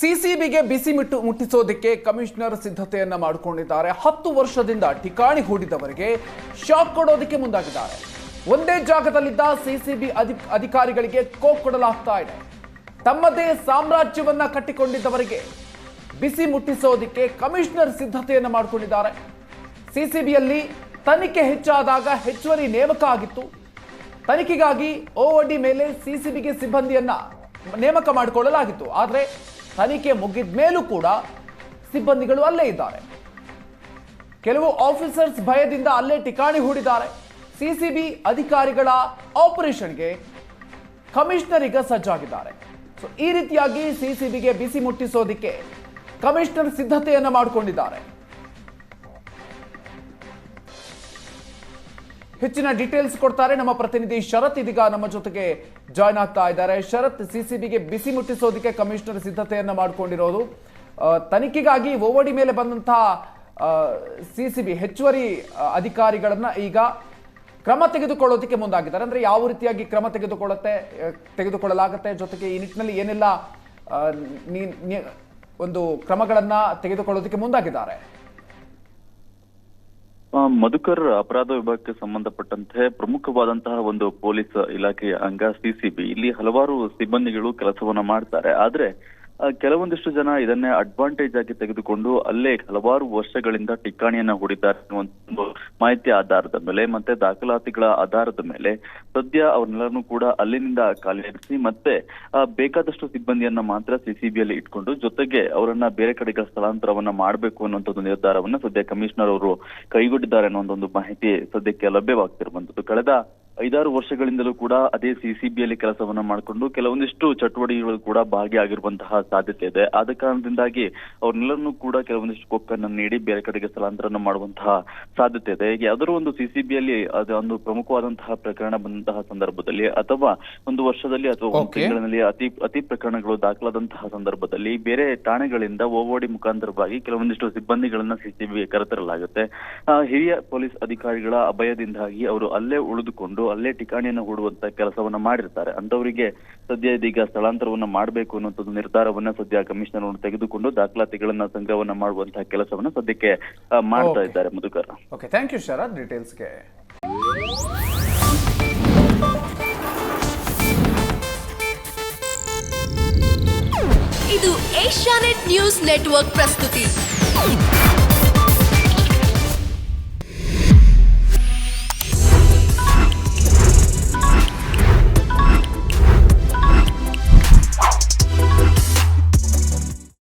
ಸಿಸಿಬಿಗೆ ಬಿಸಿ ಮುಟ್ಟು ಮುಟ್ಟಿಸೋದಕ್ಕೆ ಕಮಿಷನರ್ ಸಿದ್ಧತೆಯನ್ನ ಮಾಡಿಕೊಂಡಿದ್ದಾರೆ. ಹತ್ತು ವರ್ಷದಿಂದ ಠಿಕಾಣಿ ಹೂಡಿದವರಿಗೆ ಶಾಕ್ ಕೊಡೋದಕ್ಕೆ ಮುಂದಾಗಿದ್ದಾರೆ. ಒಂದೇ ಜಾಗದಲ್ಲಿದ್ದ ಸಿಸಿಬಿ ಅಧಿ- ಅಧಿಕಾರಿಗಳಿಗೆ ಕೋಕ್ ಕೊಡಲಾಗ್ತಾ ಇದೆ. ತಮ್ಮದೇ ಸಾಮ್ರಾಜ್ಯವನ್ನ ಕಟ್ಟಿಕೊಂಡಿದ್ದವರಿಗೆ ಬಿಸಿ ಮುಟ್ಟಿಸೋದಕ್ಕೆ ಕಮಿಷನರ್ ಸಿದ್ಧತೆಯನ್ನು ಮಾಡಿಕೊಂಡಿದ್ದಾರೆ. ಸಿಸಿಬಿಯಲ್ಲಿ ತನಿಖೆ ಹೆಚ್ಚಾದಾಗ ಹೆಚ್ಚುವರಿ ನೇಮಕ ಆಗಿತ್ತು. ತನಿಖೆಗಾಗಿ ಓವಡಿ ಮೇಲೆ ಸಿಸಿಬಿಗೆ ಸಿಬ್ಬಂದಿಯನ್ನ ನೇಮಕ ಮಾಡಿಕೊಳ್ಳಲಾಗಿತ್ತು. ಆದರೆ ತನಿಖೆ ಮುಗಿದ ಮೇಲೂ ಕೂಡ ಸಿಬ್ಬಂದಿಗಳು ಅಲ್ಲೇ ಇದ್ದಾರೆ. ಕೆಲವು ಆಫೀಸರ್ಸ್ ಭಯದಿಂದ ಅಲ್ಲೇ ಠಿಕಾಣಿ ಹೂಡಿದ್ದಾರೆ. ಸಿಸಿಬಿ ಅಧಿಕಾರಿಗಳ ಆಪರೇಷನ್ಗೆ ಕಮಿಷನರ್ ಈಗ ಸಜ್ಜಾಗಿದ್ದಾರೆ. ಸೊ ಈ ರೀತಿಯಾಗಿ ಸಿಸಿಬಿಗೆ ಬಿಸಿ ಮುಟ್ಟಿಸೋದಿಕ್ಕೆ ಕಮಿಷನರ್ ಸಿದ್ಧತೆಯನ್ನು ಮಾಡಿಕೊಂಡಿದ್ದಾರೆ. ಹೆಚ್ಚಿನ ಡೀಟೇಲ್ಸ್ ಕೊಡ್ತಾರೆ. ನಮ್ಮ ಪ್ರತಿನಿಧಿ ಶರತ್ ಇದೀಗ ನಮ್ಮ ಜೊತೆಗೆ ಜಾಯ್ನ್ ಆಗ್ತಾ ಇದ್ದಾರೆ. ಶರತ್ ಸಿಸಿಬಿಗೆ ಬಿಸಿ ಮುಟ್ಟಿಸೋದಕ್ಕೆ ಕಮಿಷನರ್ ಸಿದ್ಧತೆಯನ್ನ ಮಾಡಿಕೊಂಡಿರೋದು. ತನಿಖೆಗಾಗಿ ಓವಡಿ ಮೇಲೆ ಬಂದಂತಹ ಸಿಸಿಬಿ ಹೆಚ್ಚುವರಿ ಅಧಿಕಾರಿಗಳನ್ನ ಈಗ ಕ್ರಮ ತೆಗೆದುಕೊಳ್ಳೋದಕ್ಕೆ ಮುಂದಾಗಿದ್ದಾರೆ. ಅಂದ್ರೆ ಯಾವ ರೀತಿಯಾಗಿ ಕ್ರಮ ತೆಗೆದುಕೊಳ್ಳುತ್ತೆ ತೆಗೆದುಕೊಳ್ಳಲಾಗುತ್ತೆ, ಜೊತೆಗೆ ಈ ನಿಟ್ಟಿನಲ್ಲಿ ಏನೆಲ್ಲ ಒಂದು ಕ್ರಮಗಳನ್ನ ತೆಗೆದುಕೊಳ್ಳೋದಕ್ಕೆ ಮುಂದಾಗಿದ್ದಾರೆ. ಮಧುಕರ್ ಅಪರಾಧ ವಿಭಾಗಕ್ಕೆ ಸಂಬಂಧಪಟ್ಟಂತೆ ಪ್ರಮುಖವಾದಂತಹ ಒಂದು ಪೊಲೀಸ್ ಇಲಾಖೆಯ ಅಂಗ ಸಿಸಿಬಿ ಇಲ್ಲಿ ಹಲವಾರು ಸಿಬ್ಬಂದಿಗಳು ಕೆಲಸವನ್ನ ಮಾಡ್ತಾರೆ. ಆದ್ರೆ ಕೆಲವೊಂದಿಷ್ಟು ಜನ ಇದನ್ನೇ ಅಡ್ವಾಂಟೇಜ್ ಆಗಿ ತೆಗೆದುಕೊಂಡು ಅಲ್ಲೇ ಹಲವಾರು ವರ್ಷಗಳಿಂದ ಟಿಕ್ಕಾಣಿಯನ್ನ ಹೂಡಿದ್ದಾರೆ ಒಂದು ಮಾಹಿತಿ ಆಧಾರದ ಮೇಲೆ ಮತ್ತೆ ದಾಖಲಾತಿಗಳ ಆಧಾರದ ಮೇಲೆ ಸದ್ಯ ಅವ್ರನ್ನೆಲ್ಲರನ್ನೂ ಕೂಡ ಅಲ್ಲಿನಿಂದ ಕಾಲಿಡಿಸಿ ಮತ್ತೆ ಬೇಕಾದಷ್ಟು ಸಿಬ್ಬಂದಿಯನ್ನ ಮಾತ್ರ ಸಿಸಿಬಿಯಲ್ಲಿ ಇಟ್ಕೊಂಡು ಜೊತೆಗೆ ಅವರನ್ನ ಬೇರೆ ಕಡೆಗೆ ಸ್ಥಳಾಂತರವನ್ನ ಮಾಡಬೇಕು ಅನ್ನುವಂಥ ಒಂದು ನಿರ್ಧಾರವನ್ನ ಸದ್ಯ ಕಮಿಷನರ್ ಅವರು ಕೈಗೊಂಡಿದ್ದಾರೆ ಅನ್ನೋ ಒಂದು ಮಾಹಿತಿ ಸದ್ಯಕ್ಕೆ ಲಭ್ಯವಾಗ್ತಿರುವಂತದ್ದು ಕಳೆದ ಐದಾರು ವರ್ಷಗಳಿಂದಲೂ ಕೂಡ ಅದೇ ಸಿಸಿಬಿಯಲ್ಲಿ ಕೆಲಸವನ್ನ ಮಾಡಿಕೊಂಡು ಕೆಲವೊಂದಿಷ್ಟು ಚಟುವಟಿಕೆಗಳು ಕೂಡ ಭಾಗಿಯಾಗಿರುವಂತಹ ಸಾಧ್ಯತೆ ಇದೆ. ಆದ ಕಾರಣದಿಂದಾಗಿ ಅವ್ರನ್ನೆಲ್ಲರನ್ನೂ ಕೂಡ ಕೆಲವೊಂದಿಷ್ಟು ಕೊಕ್ಕನ್ನು ನೀಡಿ ಬೇರೆ ಕಡೆಗೆ ಸ್ಥಳಾಂತರನ ಮಾಡುವಂತಹ ಸಾಧ್ಯತೆ ಇದೆ. ಯಾವ್ದಾದ್ರು ಒಂದು ಸಿಸಿಬಿಯಲ್ಲಿ ಅದು ಒಂದು ಪ್ರಮುಖವಾದಂತಹ ಪ್ರಕರಣ ಬಂದಂತಹ ಸಂದರ್ಭದಲ್ಲಿ ಅಥವಾ ಒಂದು ವರ್ಷದಲ್ಲಿ ಅಥವಾ ಒಂದು ತಿಂಗಳಲ್ಲಿ ಅತಿ ಅತಿ ಪ್ರಕರಣಗಳು ದಾಖಲಾದಂತಹ ಸಂದರ್ಭದಲ್ಲಿ ಬೇರೆ ಠಾಣೆಗಳಿಂದ ಓವೋಡಿ ಮುಖಾಂತರವಾಗಿ ಕೆಲವೊಂದಿಷ್ಟು ಸಿಬ್ಬಂದಿಗಳನ್ನ ಸಿಸಿಬಿಗೆ ಕರೆತರಲಾಗುತ್ತೆ. ಹಿರಿಯ ಪೊಲೀಸ್ ಅಧಿಕಾರಿಗಳ ಅಭಯದಿಂದಾಗಿ ಅವರು ಅಲ್ಲೇ ಉಳಿದುಕೊಂಡು ಅಲ್ಲೇ ಠಿಕಾಣಿಯನ್ನು ಹೂಡುವಂತ ಕೆಲಸವನ್ನ ಮಾಡಿರ್ತಾರೆ. ಅಂತವರಿಗೆ ಸದ್ಯ ಇದೀಗ ಸ್ಥಳಾಂತರವನ್ನ ಮಾಡಬೇಕು ಅನ್ನುವಂಥದ್ದು ನಿರ್ಧಾರವನ್ನ ಸದ್ಯ ಕಮಿಷನರ್ ಅವರು ತೆಗೆದುಕೊಂಡು ದಾಖಲಾತಿಗಳನ್ನ ಸಂಗ್ರಹವನ್ನ ಮಾಡುವಂತಹ ಕೆಲಸವನ್ನ ಸದ್ಯಕ್ಕೆ ಮಾಡ್ತಾ ಇದ್ದಾರೆ Madhukar okay thank you Sharath ಡೀಟೇಲ್ಸ್ಗೆ ಇದು ಏಷ್ಯಾನೆಟ್ ನ್ಯೂಸ್ ನೆಟ್ವರ್ಕ್ ಪ್ರಸ್ತುತಿ.